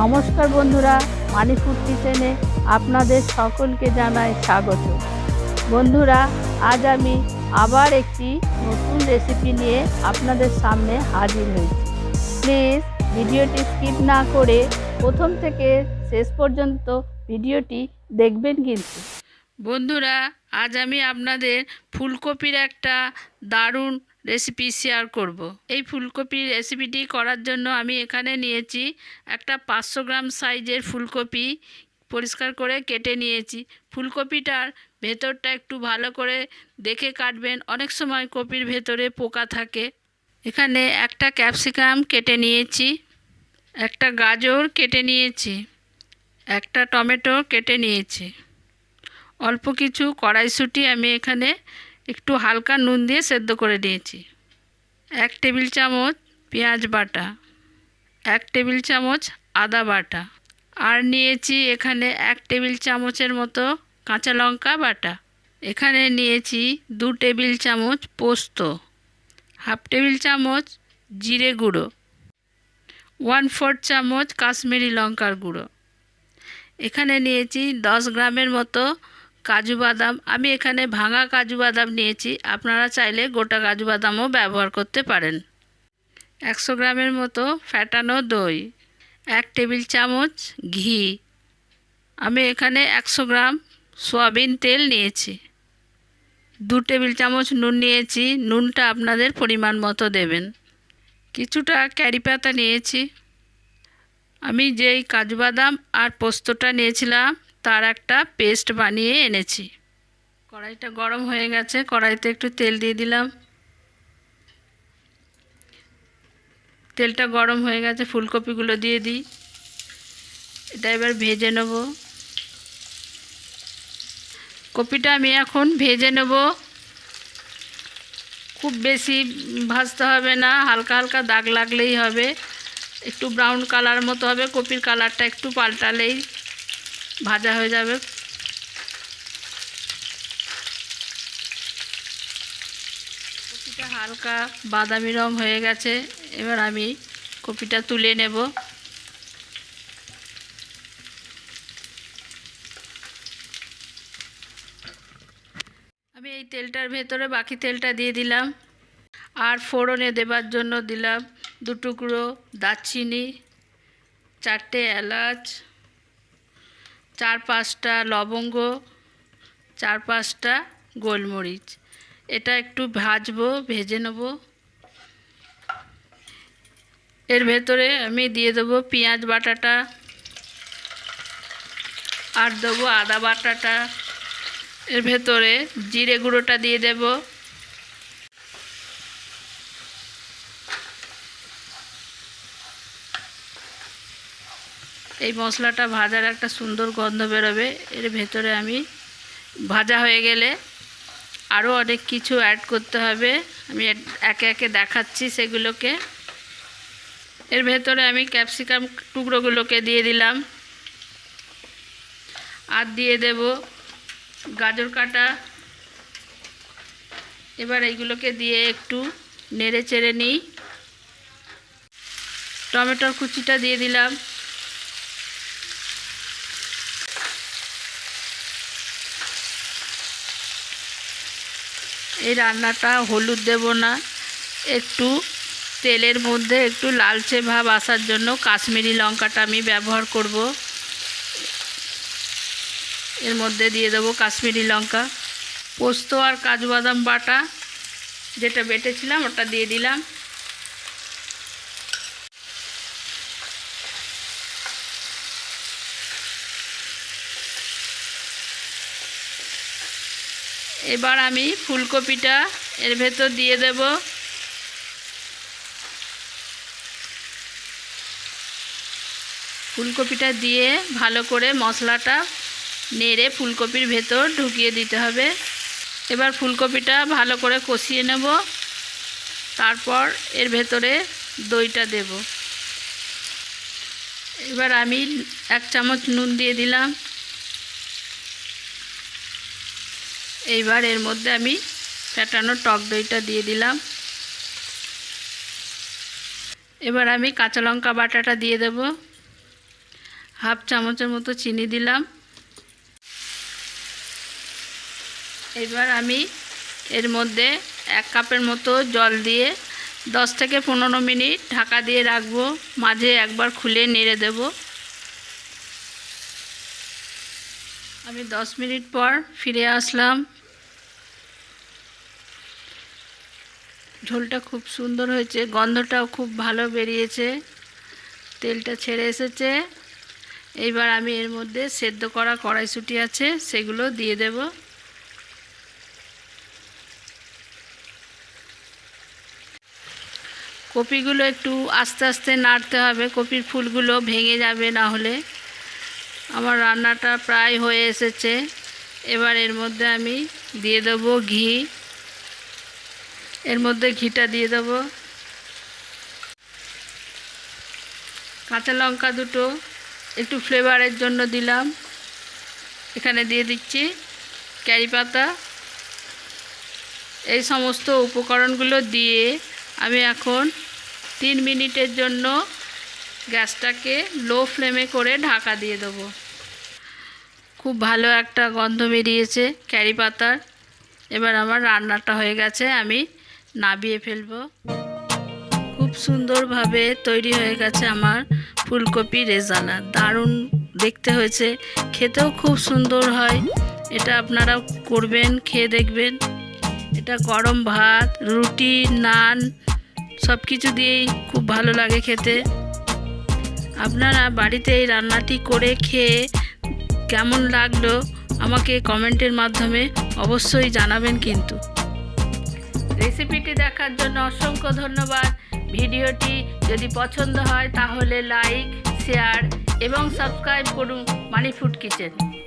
নমস্কার বন্ধুরা মানিপুর কিচেনে আপনাদের সকলকে জানাই স্বাগত। বন্ধুরা, আজ আমি আবার একটি নতুন রেসিপি নিয়ে আপনাদের সামনে হাজির হয়েছি। প্লিজ ভিডিওটি স্কিপ না করে প্রথম থেকে শেষ পর্যন্ত ভিডিওটি দেখবেন কিন্তু। বন্ধুরা, আজ আমি আপনাদের ফুলকপির একটা দারুণ রেসিপি শেয়ার করব। এই ফুলকপির রেসিপিটি করার জন্য আমি এখানে নিয়েছি একটা পাঁচশো গ্রাম সাইজের ফুলকপি পরিষ্কার করে কেটে নিয়েছি। ফুলকপিটার ভেতরটা একটু ভালো করে দেখে কাটবেন। অনেক সময় কপির ভেতরে পোকা থাকে। এখানে একটা ক্যাপসিকাম কেটে নিয়েছি, একটা গাজর কেটে নিয়েছি, একটা টমেটো কেটে নিয়েছি। অল্প কিছু কড়াইশুঁটি আমি এখানে একটু হালকা নুন দিয়ে সেদ্ধ করে নিয়েছি। এক টেবিল চামচ পেঁয়াজ বাটা, এক টেবিল চামচ আদা বাটা আর নিয়েছি এখানে এক টেবিল চামচের মতো কাঁচা লঙ্কা বাটা। এখানে নিয়েছি দু টেবিল চামচ পোস্ত, হাফ টেবিল চামচ জিরে গুঁড়ো, ওয়ান ফোর্থ চামচ কাশ্মীরি লঙ্কার গুঁড়ো। এখানে নিয়েছি দশ গ্রামের মতো কাজু বাদাম। আমি এখানে ভাঙা কাজু বাদাম নিয়েছি। আপনারা চাইলে গোটা কাজু বাদামও ব্যবহার করতে পারেন। একশো গ্রামের মতো ফ্যাটানো দই, এক টেবিল চামচ ঘি। আমি এখানে একশো গ্রাম সয়াবিন তেল নিয়েছি। দু টেবিল চামচ নুন নিয়েছি। নুনটা আপনাদের পরিমাণ মতো দেবেন। কিছুটা ক্যারি পাতা নিয়েছি। আমি যেই কাজু বাদাম আর পোস্তটা নিয়েছিলাম তার একটা পেস্ট বানিয়ে এনেছি। কড়াইটা গরম হয়ে গেছে, কড়াইতে একটু তেল দিয়ে দিলাম। তেলটা গরম হয়ে গেছে, ফুলকপিগুলো দিয়ে দিই। এটা এবার ভেজে নেব। কপিটা আমি এখন ভেজে নেব। খুব বেশি ভাজতে হবে না, হালকা হালকা দাগ লাগলেই হবে। একটু ব্রাউন কালার মতো হবে, কপির কালারটা একটু পাল্টালেই ভাজা হয়ে যাবে। কপিটা হালকা বাদামি রং হয়ে গেছে। এবার আমি কপিটা তুলে নেব। আমি এই তেলটার ভেতরে বাকি তেলটা দিয়ে দিলাম। আর ফোড়নে দেবার জন্য দিলাম দু টুকরো দারচিনি, চারটে এলাচ চার পাঁচটা লবঙ্গ চার পাঁচটা গোলমরিচ। এটা একটু ভাজবো, ভেজে নেব। এর ভেতরে আমি দিয়ে দেবো পেঁয়াজ বাটাটা, আর দেবো আদা বাটাটা। এর ভেতরে জিরে গুঁড়োটা দিয়ে দেব। এই মশলাটা ভাজার একটা সুন্দর গন্ধ বেরোবে। এর ভেতরে আমি ভাজা হয়ে গেলে আরও অনেক কিছু অ্যাড করতে হবে। আমি একে একে দেখাচ্ছি সেগুলোকে। এর ভেতরে আমি ক্যাপসিকাম টুকরোগুলোকে দিয়ে দিলাম। আর দিয়ে দেব গাজর কাটা। এবার এইগুলোকে দিয়ে একটু নেড়ে চেড়ে নিই। টমেটোর কুচিটা দিয়ে দিলাম। এই রান্নাটা হলুদ দেব না। একটু তেলের মধ্যে একটু লালচে ভাব আসার জন্য কাশ্মীরি লঙ্কাটা আমি ব্যবহার করব। এর মধ্যে দিয়ে দেবো কাশ্মীরি লঙ্কা। পোস্ত আর কাজু বাদাম বাটা, যেটা বেটেছিলাম ওটা দিয়ে দিলাম। এবার আমি ফুলকপিটা এর ভেতর দিয়ে দেব। ফুলকপিটা দিয়ে ভালো করে মশলাটা নেড়ে ফুলকপির ভেতর ঢুকিয়ে দিতে হবে। এবার ফুলকপিটা ভালো করে কষিয়ে নেব। তারপর এর ভেতরে দইটা দেব। এবার আমি এক চামচ নুন দিয়ে দিলাম। এইবার এর মধ্যে আমি ফ্যাটানো টক দইটা দিয়ে দিলাম। এবার আমি কাঁচা লঙ্কা বাটাটা দিয়ে দেব। হাফ চামচের মতো চিনি দিলাম। এবার আমি এর মধ্যে এক কাপের মতো জল দিয়ে দশ থেকে পনেরো মিনিট ঢাকা দিয়ে রাখব। মাঝে একবার খুলে নেড়ে দেব। আমি দশ মিনিট পর ফিরে আসলাম। ঝোলটা খুব সুন্দর হয়েছে, গন্ধটাও খুব ভালো বেরিয়েছে, তেলটা ছেড়ে এসেছে। এইবার আমি এর মধ্যে সেদ্ধ করা কড়াইশুঁটি আছে, সেগুলো দিয়ে দেব। কপিগুলো একটু আস্তে আস্তে নাড়তে হবে, কপির ফুলগুলো ভেঙে যাবে না হলে। আমার রান্নাটা প্রায় হয়ে এসেছে। এবার এর মধ্যে আমি দিয়ে দেবো ঘি। এর মধ্যে ঘিটা দিয়ে দেবো। কাঁচা লঙ্কা দুটো, একটু ফ্লেভারের জন্য দিলাম। এখানে দিয়ে দিচ্ছি ক্যারি পাতা। এই সমস্ত উপকরণগুলো দিয়ে আমি এখন তিন মিনিটের জন্য গ্যাসটাকে লো ফ্লেমে করে ঢাকা দিয়ে দেবো। খুব ভালো একটা গন্ধ বেরিয়েছে ক্যারি পাতার। এবার আমার রান্নাটা হয়ে গেছে, আমি নাবিয়ে ফেলব। খুব সুন্দরভাবে তৈরি হয়ে গেছে আমার ফুলকপি রেজালা। দারুণ দেখতে হয়েছে, খেতেও খুব সুন্দর হয়। এটা আপনারা করবেন, খেয়ে দেখবেন। এটা গরম ভাত, রুটি, নান সব কিছু দিয়েই খুব ভালো লাগে খেতে। আপনারা বাড়িতে এই রান্নাটি করে খেয়ে কেমন লাগল আমাকে কমেন্টের মাধ্যমে অবশ্যই জানাবেন কিন্তু। রেসিপিটি দেখার জন্য অসংখ্য ধন্যবাদ। ভিডিওটি যদি পছন্দ হয় তাহলে লাইক, শেয়ার এবং সাবস্ক্রাইব করুন মানি ফুড কিচেন।